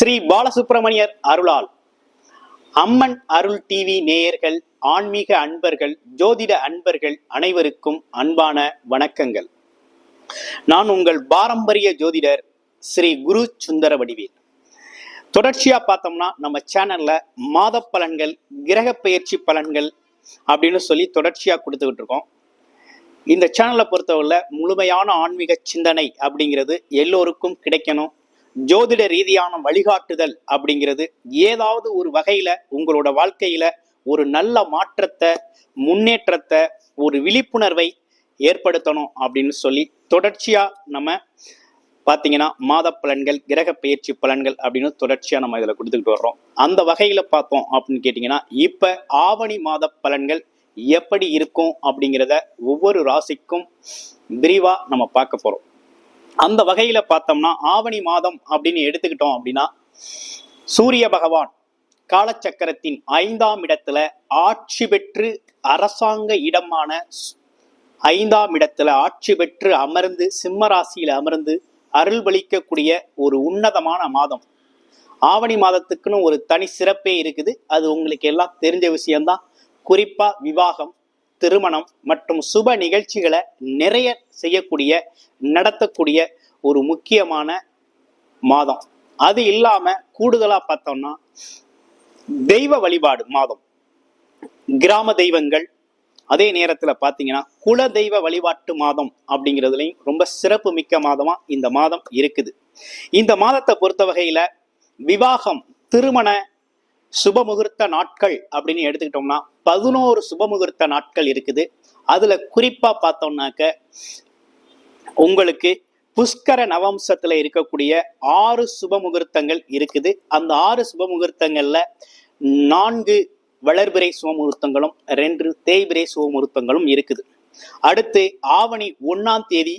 ஸ்ரீ பாலசுப்பிரமணியர் அருளால். அம்மன் அருள் டிவி நேயர்கள் ஆன்மீக அன்பர்கள் ஜோதிட அன்பர்கள் அனைவருக்கும் அன்பான வணக்கங்கள். நான் உங்கள் பாரம்பரிய ஜோதிடர் ஸ்ரீ குரு சுந்தர வடிவேல். தொடர்ச்சியா பார்த்தோம்னா நம்ம சேனல்ல மாத பலன்கள் கிரக பெயர்ச்சி பலன்கள் அப்படின்னு சொல்லி தொடர்ச்சியா கொடுத்துக்கிட்டு இருக்கோம். இந்த சேனலை பொறுத்தவரை முழுமையான ஆன்மீக சிந்தனை அப்படிங்கிறது எல்லோருக்கும் கிடைக்கணும். ஜோதிட ரீதியான வழிகாட்டுதல் அப்படிங்கிறது ஏதாவது ஒரு வகையில உங்களோட வாழ்க்கையில ஒரு நல்ல மாற்றத்தை முன்னேற்றத்தை ஒரு விழிப்புணர்வை ஏற்படுத்தணும் அப்படின்னு சொல்லி தொடர்ச்சியா நம்ம பார்த்தீங்கன்னா மாத பலன்கள் கிரக பயிற்சி பலன்கள் அப்படின்னு தொடர்ச்சியா நம்ம இதில் கொடுத்துக்கிட்டு வர்றோம். அந்த வகையில பார்த்தோம் அப்படின்னு கேட்டிங்கன்னா இப்ப ஆவணி மாத பலன்கள் எப்படி இருக்கும் அப்படிங்கிறத ஒவ்வொரு ராசிக்கும் விரிவா நம்ம பார்க்க போறோம். அந்த வகையில பார்த்தோம்னா ஆவணி மாதம் அப்படின்னு எடுத்துக்கிட்டோம் அப்படின்னா சூரிய பகவான் காலச்சக்கரத்தின் ஐந்தாம் இடத்துல ஆட்சி பெற்று அரசாங்க இடமான ஐந்தாம் இடத்துல ஆட்சி பெற்று அமர்ந்து சிம்ம ராசியில அமர்ந்து அருள்பளிக்கக்கூடிய ஒரு உன்னதமான மாதம். ஆவணி மாதத்துக்குன்னு ஒரு தனி சிறப்பே இருக்குது. அது உங்களுக்கு எல்லாம் தெரிஞ்ச விஷயம்தான். குறிப்பா விவாகம் திருமணம் மற்றும் சுப நிகழ்ச்சிகளை நிறைய செய்யக்கூடிய நடத்தக்கூடிய ஒரு முக்கியமான மாதம். அது இல்லாம கூடுதலா பார்த்தோம்னா தெய்வ வழிபாடு மாதம். கிராம தெய்வங்கள் அதே நேரத்துல பாத்தீங்கன்னா குல தெய்வ வழிபாட்டு மாதம் அப்படிங்கிறதுலையும் ரொம்ப சிறப்பு மிக்க மாதமா இந்த மாதம் இருக்குது. இந்த மாதத்தை பொறுத்த வகையில விவாகம் திருமண சுபமுகூர்த்த நாட்கள் அப்படின்னு எடுத்துக்கிட்டோம்னா பதினோரு சுபமுகூர்த்த நாட்கள் இருக்குது. அதுல குறிப்பா பார்த்தோம்னாக்க உங்களுக்கு புஷ்கர நவம்சத்துல இருக்கக்கூடிய ஆறு சுபமுகூர்த்தங்கள் இருக்குது. அந்த ஆறு சுபமுகூர்த்தங்கள்ல நான்கு வளர்பிறை சுபமுகூர்த்தங்களும் ரெண்டு தேய்பிரை சுபமுகூர்த்தங்களும் இருக்குது. அடுத்து ஆவணி ஒன்னாம் தேதி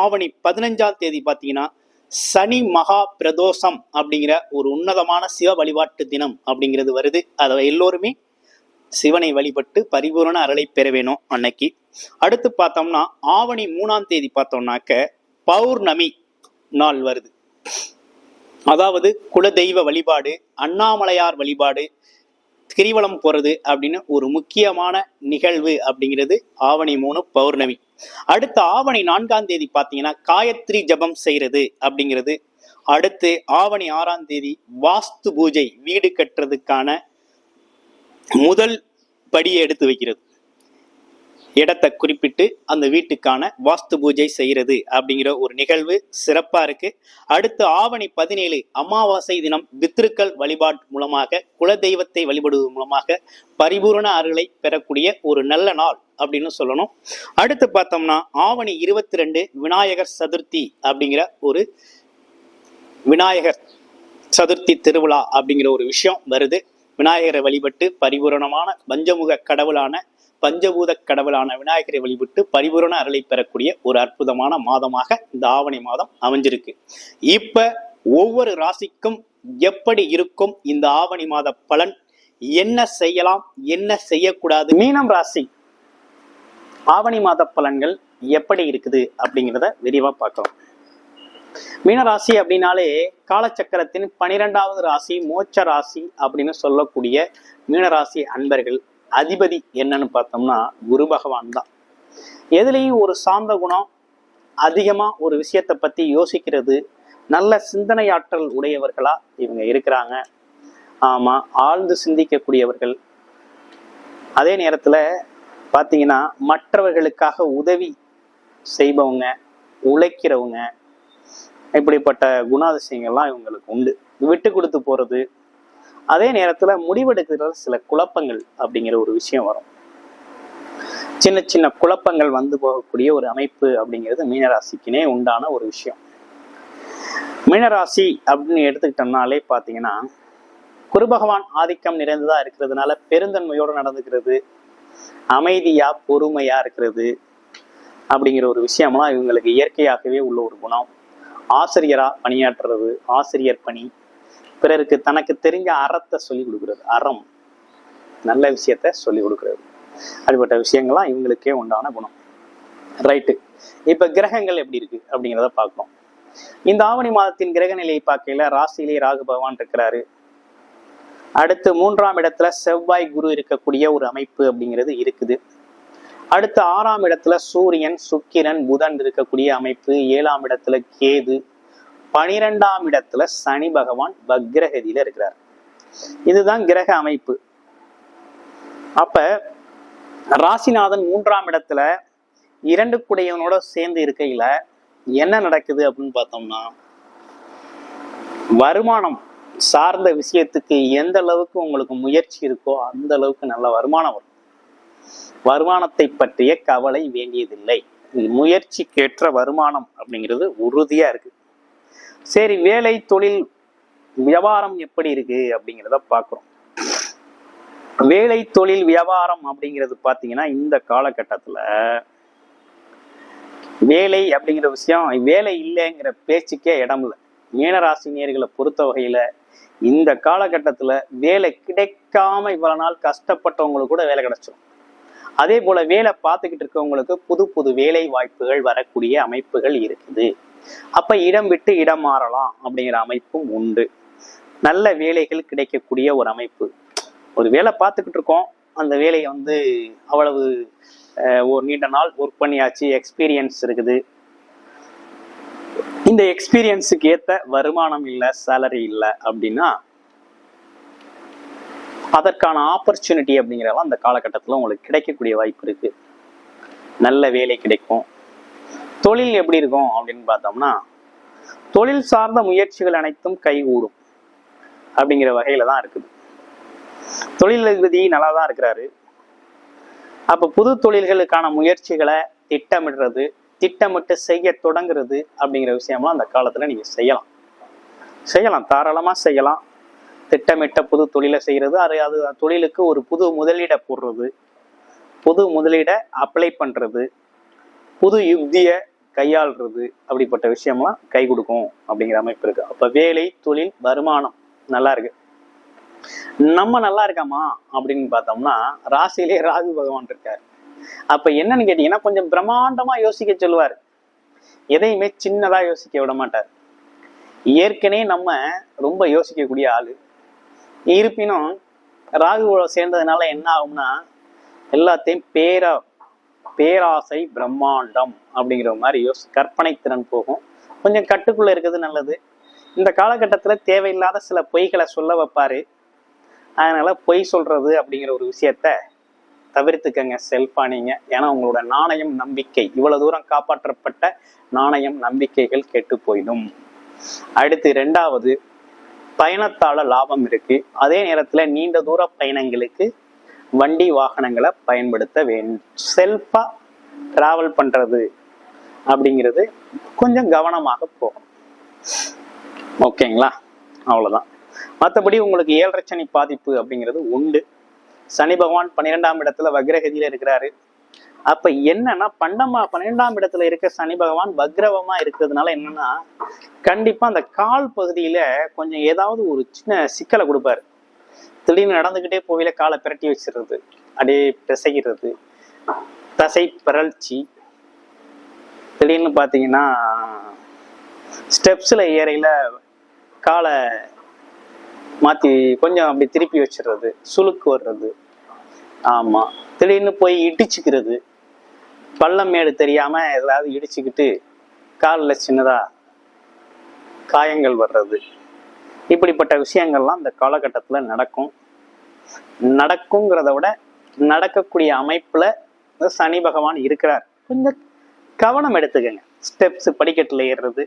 ஆவணி பதினஞ்சாம் தேதி பார்த்தீங்கன்னா சனி மகா பிரதோஷம் அப்படிங்கிற ஒரு உன்னதமான சிவ வழிபாட்டு தினம் அப்படிங்கிறது வருது. அதை எல்லோருமே சிவனை வழிபட்டு பரிபூரண அருளை பெற வேணும் அன்னைக்கு. அடுத்து பார்த்தோம்னா ஆவணி மூணாம் தேதி பார்த்தோம்னாக்க பௌர்ணமி நாள் வருது. அதாவது குலதெய்வ வழிபாடு அண்ணாமலையார் வழிபாடு கிரிவலம் போறது அப்படின்னு ஒரு முக்கியமான நிகழ்வு அப்படிங்கிறது ஆவணி மூணு பௌர்ணமி. அடுத்த ஆவணி நான்காம் தேதி பார்த்தீங்கன்னா காயத்ரி ஜபம் செய்யறது அப்படிங்கிறது. அடுத்து ஆவணி ஆறாம் தேதி வாஸ்து பூஜை வீடு கட்டுறதுக்கான முதல் படியை எடுத்து வைக்கிறது. இடத்தை குறிப்பிட்டு அந்த வீட்டுக்கான வாஸ்து பூஜை செய்கிறது அப்படிங்கிற ஒரு நிகழ்வு சிறப்பாக இருக்கு. அடுத்து ஆவணி பதினேழு அமாவாசை தினம் பித்ருக்கள் வழிபாடு மூலமாக குலதெய்வத்தை வழிபடுவது மூலமாக பரிபூரண அருளை பெறக்கூடிய ஒரு நல்ல நாள் அப்படின்னு சொல்லணும். அடுத்து பார்த்தோம்னா ஆவணி இருபத்தி ரெண்டு விநாயகர் சதுர்த்தி அப்படிங்கிற ஒரு விநாயகர் சதுர்த்தி திருவிழா அப்படிங்கிற ஒரு விஷயம் வருது. விநாயகரை வழிபட்டு பரிபூரணமான பஞ்சமுக கடவுளான பஞ்சபூத கடவுளான விநாயகரை வழிபட்டு பரிபூரண அருளை பெறக்கூடிய ஒரு அற்புதமான மாதமாக இந்த ஆவணி மாதம் அமைஞ்சிருக்கு. இப்ப ஒவ்வொரு ராசிக்கும் எப்படி இருக்கும் இந்த ஆவணி மாத பலன்? என்ன செய்யலாம்? என்ன செய்யக்கூடாது? மீனம் ராசி ஆவணி மாத பலன்கள் எப்படி இருக்குது அப்படிங்கிறத விரிவா பார்க்கலாம். மீனராசி அப்படின்னாலே காலச்சக்கரத்தின் பனிரெண்டாவது ராசி மோட்ச ராசி அப்படின்னு சொல்லக்கூடிய மீனராசி அன்பர்கள். அதிபதி என்னன்னு பார்த்தோம்னா குரு பகவான் தான். எதுலேயும் ஒரு சாந்த குணம் அதிகமாக ஒரு விஷயத்தை பற்றி யோசிக்கிறது நல்ல சிந்தனையாற்றல் உடையவர்களா இவங்க இருக்கிறாங்க. ஆமாம் ஆழ்ந்து சிந்திக்கக்கூடியவர்கள். அதே நேரத்தில் பார்த்தீங்கன்னா மற்றவர்களுக்காக உதவி செய்பவங்க உழைக்கிறவங்க இப்படிப்பட்ட குணாதிசயங்கள்லாம் இவங்களுக்கு உண்டு. விட்டு கொடுத்து போகிறது அதே நேரத்துல முடிவெடுக்கிறதுல சில குழப்பங்கள் அப்படிங்கிற ஒரு விஷயம் வரும். சின்ன சின்ன குழப்பங்கள் வந்து போகக்கூடிய ஒரு அமைப்பு அப்படிங்கிறது மீனராசிக்குனே உண்டான ஒரு விஷயம். மீனராசி அப்படின்னு எடுத்துக்கிட்டோம்னாலே பார்த்தீங்கன்னா குரு பகவான் ஆதிக்கம் நிறைந்ததா இருக்கிறதுனால பெருந்தன்மையோடு நடந்துக்கிறது அமைதியா பொறுமையா இருக்கிறது அப்படிங்கிற ஒரு விஷயம்லாம் இவங்களுக்கு இயற்கையாகவே உள்ள ஒரு குணம். ஆசிரியரா பணியாற்றுறது ஆசிரியர் பணி பிறருக்கு தனக்கு தெரிஞ்ச அறத்தை சொல்லி கொடுக்குறது. அறம். நல்ல விஷயத்த சொல்லி கொடுக்குறது. அப்படிப்பட்ட விஷயங்கள்லாம் இவங்களுக்கே உண்டான குணம். ரைட்டு இப்போ கிரகங்கள் எப்படி இருக்கு அப்படிங்கிறத பார்க்கணும். இந்த ஆவணி மாதத்தின் கிரக நிலையை பார்க்கல ராசியிலே ராகு பகவான் இருக்கிறாரு. அடுத்து மூன்றாம் இடத்துல செவ்வாய் குரு இருக்கக்கூடிய ஒரு அமைப்பு அப்படிங்கிறது இருக்குது. அடுத்து ஆறாம் இடத்துல சூரியன் சுக்கிரன் புதன் இருக்கக்கூடிய அமைப்பு. ஏழாம் இடத்துல கேது பனிரெண்டாம் இடத்துல சனி பகவான் வக்ரகதியில இருக்கிறார். இதுதான் கிரக அமைப்பு. அப்ப ராசிநாதன் மூன்றாம் இடத்துல இரண்டு குடையவனோட சேர்ந்து இருக்கையில என்ன நடக்குது அப்படின்னு பார்த்தோம்னா வருமானம் சார்ந்த விஷயத்துக்கு எந்த அளவுக்கு உங்களுக்கு முயற்சி இருக்கோ அந்த அளவுக்கு நல்ல வருமானம் வரும். வருமானத்தை பற்றிய கவலை வேண்டியதில்லை. முயற்சிக்கேற்ற வருமானம் அப்படிங்கிறது உறுதியா இருக்கு. சரி வேலை தொழில் வியாபாரம் எப்படி இருக்கு அப்படிங்கிறத பார்க்குறோம். வேலை தொழில் வியாபாரம் அப்படிங்கிறது பார்த்தீங்கன்னா இந்த காலகட்டத்தில் வேலை அப்படிங்கிற விஷயம் வேலை இல்லைங்கிற பேச்சுக்கே இடம் இல்லை. மீனராசினியர்களை பொறுத்த வகையில இந்த காலகட்டத்தில் வேலை கிடைக்காம இவ்வளவு நாள் கஷ்டப்பட்டவங்களுக்கு கூட வேலை கிடைச்சிடும் அதே போல வேலை பார்த்துக்கிட்டு இருக்கவங்களுக்கு புது புது வேலை வாய்ப்புகள் வரக்கூடிய அமைப்புகள் இருக்குது. அப்ப இடம் விட்டு இடம் மாறலாம் அப்படிங்கிற அமைப்பும் உண்டு. நல்ல வேலைகள் கிடைக்கக்கூடிய ஒரு அமைப்பு. ஒரு வேலை பார்த்துக்கிட்டு இருக்கோம். அந்த வேலையை வந்து அவ்வளவு ஒரு நீண்ட நாள் ஒர்க் பண்ணியாச்சு. எக்ஸ்பீரியன்ஸ் இருக்குது. இந்த எக்ஸ்பீரியன்ஸுக்கு ஏத்த வருமானம் இல்லை சேலரி இல்லை அப்படின்னா அதற்கான ஆப்பர்ச்சுனிட்டி அப்படிங்கிறதெல்லாம் அந்த காலகட்டத்தில் உங்களுக்கு கிடைக்கக்கூடிய வாய்ப்பு இருக்கு. நல்ல வேலை கிடைக்கும். தொழில் எப்படி இருக்கும் அப்படின்னு பார்த்தோம்னா தொழில் சார்ந்த முயற்சிகள் அனைத்தும் கைகூடும் அப்படிங்கிற வகையில தான் இருக்குது. தொழிலதிபதி நல்லா தான் இருக்கிறாரு. அப்போ புது தொழில்களுக்கான முயற்சிகளை திட்டமிடுறது திட்டமிட்டு செய்ய தொடங்குறது அப்படிங்கிற விஷயம்லாம் அந்த காலத்தில் நீங்கள் செய்யலாம். செய்யலாம் தாராளமாக செய்யலாம். திட்டமிட்ட புது தொழிலை செய்கிறது அது அது தொழிலுக்கு ஒரு புது முதலீடை போடுறது புது முதலீடை அப்ளை பண்ணுறது புது யுக்தியை கையாளுறது அப்படிப்பட்ட விஷயம்லாம் கை கொடுக்கும் அப்படிங்கிற அமைப்பு இருக்கு. அப்ப வேலை தொழில் வருமானம் நல்லா இருக்கு. நம்ம நல்லா இருக்காமா அப்படின்னு பார்த்தோம்னா ராசியிலே ராகு பகவான் இருக்காரு. அப்ப என்னன்னு கேட்டீங்கன்னா கொஞ்சம் பிரம்மாண்டமா யோசிக்க சொல்லுவார். எதையுமே சின்னதா யோசிக்க விட மாட்டார். ஏற்கனவே நம்ம ரொம்ப யோசிக்கக்கூடிய ஆளு. இருப்பினும் ராகுவோட சேர்ந்ததுனால என்ன ஆகும்னா எல்லாத்தையும் பேரா பேராசை பிரம்மாண்டம் அப்படிங்கிற மாதிரி யோசி கற்பனை திறன் போகும். கொஞ்சம் கட்டுக்குள்ள இருக்கிறது நல்லது. இந்த காலகட்டத்தில் தேவையில்லாத சில பொய்களை சொல்ல வைப்பாரு. அதனால பொய் சொல்றது அப்படிங்கிற ஒரு விஷயத்த தவிர்த்துக்கங்க செல்ஃபா நீங்க. ஏன்னா உங்களோட நாணயம் நம்பிக்கை. இவ்வளவு தூரம் காப்பாற்றப்பட்ட நாணயம் நம்பிக்கைகள் கெட்டு போயிடும். அடுத்து ரெண்டாவது பயணத்தால லாபம் இருக்கு. அதே நேரத்துல நீண்ட தூர பயணங்களுக்கு வண்டி வாகனங்களை பயன்படுத்த வேண்டும் செல்ஃபா ட்ராவல் பண்றது அப்படிங்கிறது கொஞ்சம் கவனமாக போகும் ஓகேங்களா? அவ்வளோதான் மற்றபடி உங்களுக்கு ஏழரை சனி பாதிப்பு அப்படிங்கிறது உண்டு. சனி பகவான் பன்னிரெண்டாம் இடத்துல வக்ரகதியில இருக்கிறாரு. அப்ப என்னன்னா பன்னெண்டா பன்னிரெண்டாம் இடத்துல இருக்க சனி பகவான் வக்ரவமா இருக்கிறதுனால என்னன்னா கண்டிப்பா அந்த கால் பகுதியில கொஞ்சம் ஏதாவது ஒரு சின்ன சிக்கலை கொடுப்பாரு. திடீர்னு நடந்துக்கிட்டே போவில காலை பிரட்டி வச்சிருது. அப்படியே பிசைகிறது. தசை பிறழ்ச்சி. திடீர்னு பார்த்தீங்கன்னா ஸ்டெப்ஸில் ஏறையில் காலை மாற்றி கொஞ்சம் அப்படி திருப்பி வச்சிடுறது. சுளுக்கு வர்றது. ஆமாம் திடீர்னு போய் இடிச்சுக்கிறது. பள்ளம் மேடு தெரியாமல் எதாவது இடிச்சுக்கிட்டு காலில் சின்னதாக காயங்கள் வர்றது. இப்படிப்பட்ட விஷயங்கள்லாம் இந்த காலகட்டத்தில் நடக்கும். நடக்குங்கிறத விட நடக்கக்கூடிய அமைப்பில் சனி பகவான் இருக்கிறார். கொஞ்சம் கவனம் எடுத்துக்கங்க. ஸ்டெப்ஸ் படிக்கட்டில் ஏறுறது.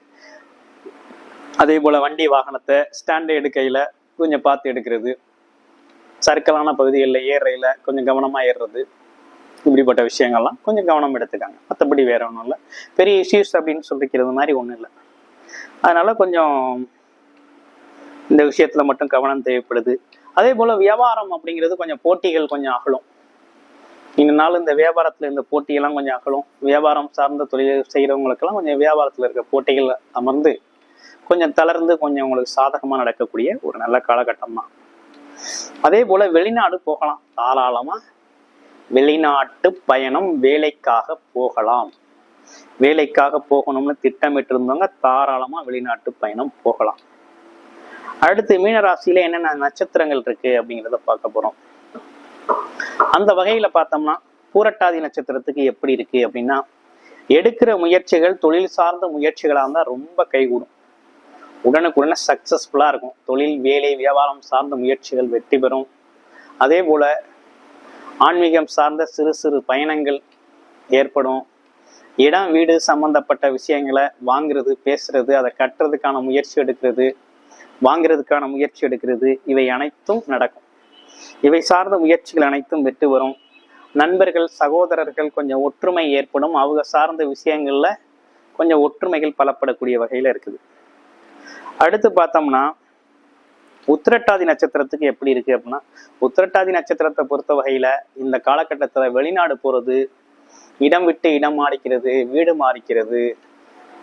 அதே போல் வண்டி வாகனத்தை ஸ்டாண்டு கையில் கொஞ்சம் பார்த்து எடுக்கிறது. சர்க்கலான பகுதிகளில் ஏறுறையில கொஞ்சம் கவனமாக ஏறுறது. இப்படிப்பட்ட விஷயங்கள்லாம் கொஞ்சம் கவனம் எடுத்துக்காங்க. மற்றபடி வேற ஒன்றும் இல்லை. பெரிய இஷ்யூஸ் அப்படின்னு சொல்லிக்கிறது மாதிரி ஒன்றும் இல்லை. அதனால கொஞ்சம் இந்த விஷயத்துல மட்டும் கவனம் தேவைப்படுது. அதே போல வியாபாரம் அப்படிங்கிறது கொஞ்சம் போட்டிகள் கொஞ்சம் அகலும். இந்த நாள் இந்த வியாபாரத்துல இந்த போட்டியெல்லாம் கொஞ்சம் அகலும். வியாபாரம் சார்ந்த தொழில் செய்யறவங்களுக்கெல்லாம் கொஞ்சம் வியாபாரத்துல இருக்க போட்டிகள் அமர்ந்து கொஞ்சம் தளர்ந்து கொஞ்சம் உங்களுக்கு சாதகமா நடக்கக்கூடிய ஒரு நல்ல காலகட்டம் தான் அதே போல வெளிநாடு போகலாம். தாராளமா வெளிநாட்டு பயணம் வேலைக்காக போகலாம். வேலைக்காக போகணும்னு திட்டமிட்டு இருந்தவங்க தாராளமா வெளிநாட்டு பயணம் போகலாம். அடுத்து மீனராசியில என்னென்ன நட்சத்திரங்கள் இருக்கு அப்படிங்கிறத பார்க்க போறோம். அந்த வகையில பார்த்தோம்னா பூரட்டாதி நட்சத்திரத்துக்கு எப்படி இருக்கு அப்படின்னா எடுக்கிற முயற்சிகள் தொழில் சார்ந்த முயற்சிகளாக இருந்தால் ரொம்ப கைகூடும். உடனுக்குடனே சக்சஸ்ஃபுல்லாக இருக்கும். தொழில் வேலை வியாபாரம் சார்ந்த முயற்சிகள் வெற்றி பெறும். அதே போல ஆன்மீகம் சார்ந்த சிறு சிறு பயணங்கள் ஏற்படும். இடம் வீடு சம்பந்தப்பட்ட விஷயங்களை வாங்குறது பேசுறது அதை கட்டுறதுக்கான முயற்சி எடுக்கிறது வாங்குறதுக்கான முயற்சி எடுக்கிறது. இவை அனைத்தும் நடக்கும். இவை சார்ந்த முயற்சிகள் அனைத்தும் வெற்றி வரும் நண்பர்கள் சகோதரர்கள் கொஞ்சம் ஒற்றுமை ஏற்படும். அவங்க சார்ந்த விஷயங்கள்ல கொஞ்சம் ஒற்றுமைகள் பலப்படக்கூடிய வகையில இருக்குது. அடுத்து பார்த்தோம்னா உத்திரட்டாதி நட்சத்திரத்துக்கு எப்படி இருக்கு அப்படின்னா உத்திரட்டாதி நட்சத்திரத்தை பொறுத்த வகையில இந்த காலகட்டத்துல வெளிநாடு போறது இடம் விட்டு இடம் மாறிக்கிறது வீடு மாறிக்கிறது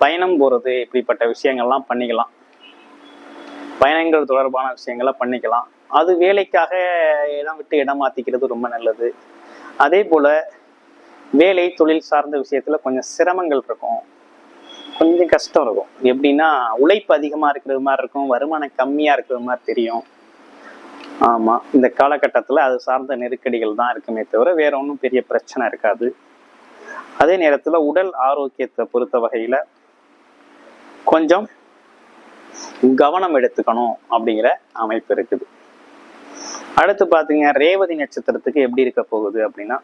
பயணம் போறது இப்படிப்பட்ட விஷயங்கள்லாம் பண்ணிக்கலாம். பயணங்கள் தொடர்பான விஷயங்களை பண்ணிக்கலாம். அது வேலைக்காக இடம் விட்டு இடம் மாற்றிக்கிறது ரொம்ப நல்லது. அதே போல் வேலை தொழில் சார்ந்த விஷயத்தில் கொஞ்சம் சிரமங்கள் இருக்கும். கொஞ்சம் கஷ்டம் இருக்கும். எப்படின்னா உழைப்பு அதிகமாக இருக்கிறது மாதிரி இருக்கும். வருமானம் கம்மியாக இருக்கிறது மாதிரி தெரியும். ஆமாம் இந்த காலகட்டத்தில் அது சார்ந்த நெருக்கடிகள் தான் இருக்குமே தவிர வேற ஒன்றும் பெரிய பிரச்சனை இருக்காது. அதே நேரத்தில் உடல் ஆரோக்கியத்தை பொறுத்த வகையில் கொஞ்சம் கவனம் எடுத்துக்கணும் அப்படிங்கிற அமைப்பு இருக்குது. அடுத்து பாத்தீங்க ரேவதி நட்சத்திரத்துக்கு எப்படி இருக்க போகுது அப்படின்னா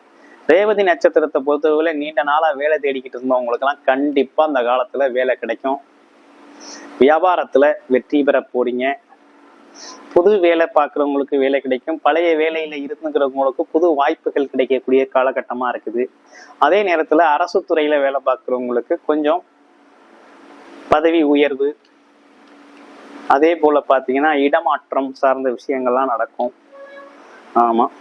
ரேவதி நட்சத்திரத்தை பொறுத்தவரை நீண்ட நாளா வேலை தேடிக்கிட்டு இருந்தவங்களுக்கெல்லாம் கண்டிப்பா அந்த காலத்துல வேலை கிடைக்கும். வியாபாரத்துல வெற்றி பெற போறீங்க. புது வேலை பார்க்குறவங்களுக்கு வேலை கிடைக்கும். பழைய வேலையில இருந்துக்கிறவங்களுக்கு புது வாய்ப்புகள் கிடைக்கக்கூடிய காலகட்டமா இருக்குது. அதே நேரத்துல அரசு துறையில வேலை பார்க்குறவங்களுக்கு கொஞ்சம் பதவி உயர்வு அதே போல பார்த்தீங்கன்னா இடமாற்றம் சார்ந்த விஷயங்கள்லாம் நடக்கும். ஆமாம்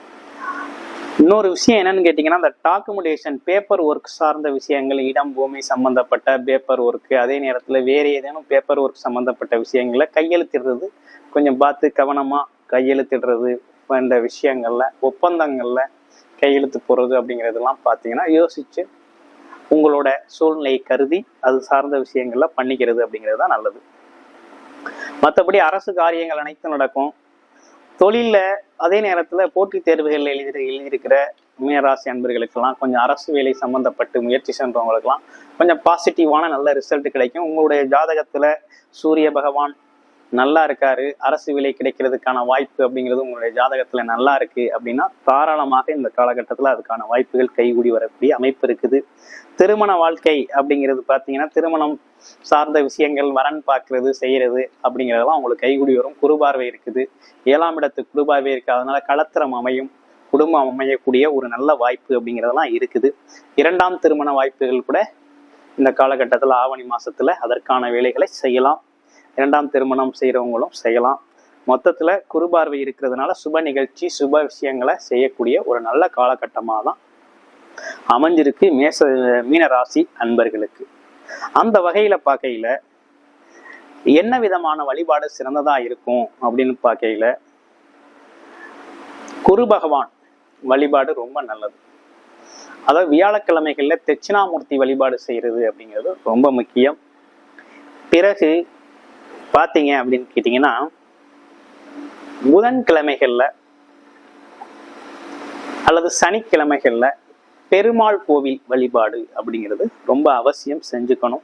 இன்னொரு விஷயம் என்னன்னு கேட்டிங்கன்னா இந்த டாக்குமெண்டேஷன் பேப்பர் ஒர்க் சார்ந்த விஷயங்கள் இடம் பூமி சம்மந்தப்பட்ட பேப்பர் ஒர்க்கு அதே நேரத்தில் வேறு ஏதேனும் பேப்பர் ஒர்க் சம்மந்தப்பட்ட விஷயங்களை கையெழுத்திடுறது கொஞ்சம் பார்த்து கவனமாக கையெழுத்திடுறது இந்த விஷயங்களில் ஒப்பந்தங்களில் கையெழுத்து போடுறது அப்படிங்கிறதெல்லாம் பார்த்தீங்கன்னா யோசித்து உங்களோட சூழ்நிலையை கருதி அது சார்ந்த விஷயங்கள்ல பண்ணிக்கிறது அப்படிங்கிறது தான் நல்லது. மற்றபடி அரசு காரியங்கள் அனைத்தும் நடக்கும். தொழிலில் அதே நேரத்தில் போட்டித் தேர்வுகள் எழுதி எழுதியிருக்கிற மீனராசி அன்பர்களுக்கெல்லாம் கொஞ்சம் அரசு வேலை சம்பந்தப்பட்டு முயற்சி சென்றவங்களுக்கெல்லாம் கொஞ்சம் பாசிட்டிவான நல்ல ரிசல்ட் கிடைக்கும். உங்களுடைய ஜாதகத்தில் சூரிய பகவான் நல்லா இருக்காரு அரசு விலை கிடைக்கிறதுக்கான வாய்ப்பு அப்படிங்கிறது உங்களுடைய ஜாதகத்துல நல்லா இருக்கு அப்படின்னா தாராளமாக இந்த காலகட்டத்துல அதுக்கான வாய்ப்புகள் கைகூடி வரக்கூடிய அமைப்பு இருக்குது. திருமண வாழ்க்கை அப்படிங்கிறது பார்த்தீங்கன்னா திருமணம் சார்ந்த விஷயங்கள் வரன் பார்க்கறது செய்யறது அப்படிங்கிறதெல்லாம் உங்களுக்கு கைகூடி வரும். குறுபார்வை இருக்குது. ஏழாம் இடத்துக்கு குறுபார்வை இருக்கு. அதனால களத்திரம் அமையும் குடும்பம் அமையக்கூடிய ஒரு நல்ல வாய்ப்பு அப்படிங்கிறதெல்லாம் இருக்குது. இரண்டாம் திருமண வாய்ப்புகள் கூட இந்த காலகட்டத்தில் ஆவணி மாசத்துல அதற்கான வேலைகளை செய்யலாம். இரண்டாம் திருமணம் செய்கிறவங்களும் செய்யலாம். மொத்தத்துல குறுபார்வை இருக்கிறதுனால சுப நிகழ்ச்சி சுப விஷயங்களை செய்யக்கூடிய ஒரு நல்ல காலகட்டமாக தான் அமைஞ்சிருக்கு மேச மீன ராசி அன்பர்களுக்கு. அந்த வகையில பார்க்கையில என்ன விதமான வழிபாடு சிறந்ததா இருக்கும் அப்படின்னு பார்க்கையில குரு பகவான் வழிபாடு ரொம்ப நல்லது. அதாவது வியாழக்கிழமைகள்ல தட்சிணாமூர்த்தி வழிபாடு செய்யறது அப்படிங்கிறது ரொம்ப முக்கியம். பிறகு பார்த்தீங்க அப்படின்னு கேட்டிங்கன்னா புதன்கிழமைகளில் அல்லது சனிக்கிழமைகள்ல பெருமாள் கோவில் வழிபாடு அப்படிங்கிறது ரொம்ப அவசியம் செஞ்சுக்கணும்.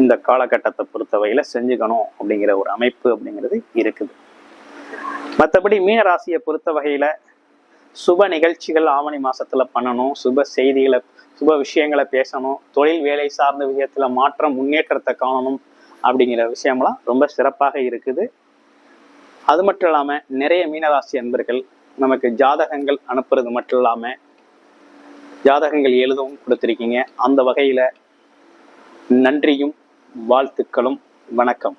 இந்த காலகட்டத்தை பொறுத்தவரையில் செஞ்சுக்கணும் அப்படிங்கிற ஒரு அமைப்பு அப்படிங்கிறது இருக்குது. மற்றபடி மீன ராசியை பொறுத்த வகையில சுப நிகழ்ச்சிகள் ஆவணி மாசத்துல பண்ணணும் சுப செய்திகளை சுப விஷயங்களை பேசணும் தொழில் வேலை சார்ந்த விஷயத்துல மாற்றம் முன்னேற்றத்தை காணணும் அப்படிங்கிற விஷயம்லாம் ரொம்ப சிறப்பாக இருக்குது. அது மட்டும் இல்லாமல் நிறைய மீனராசி அன்பர்கள் நமக்கு ஜாதகங்கள் அனுப்புறது மட்டும் இல்லாமல் ஜாதகங்கள் எழுதவும் கொடுத்துருக்கீங்க. அந்த வகையில் நன்றியும் வாழ்த்துக்களும் வணக்கம்.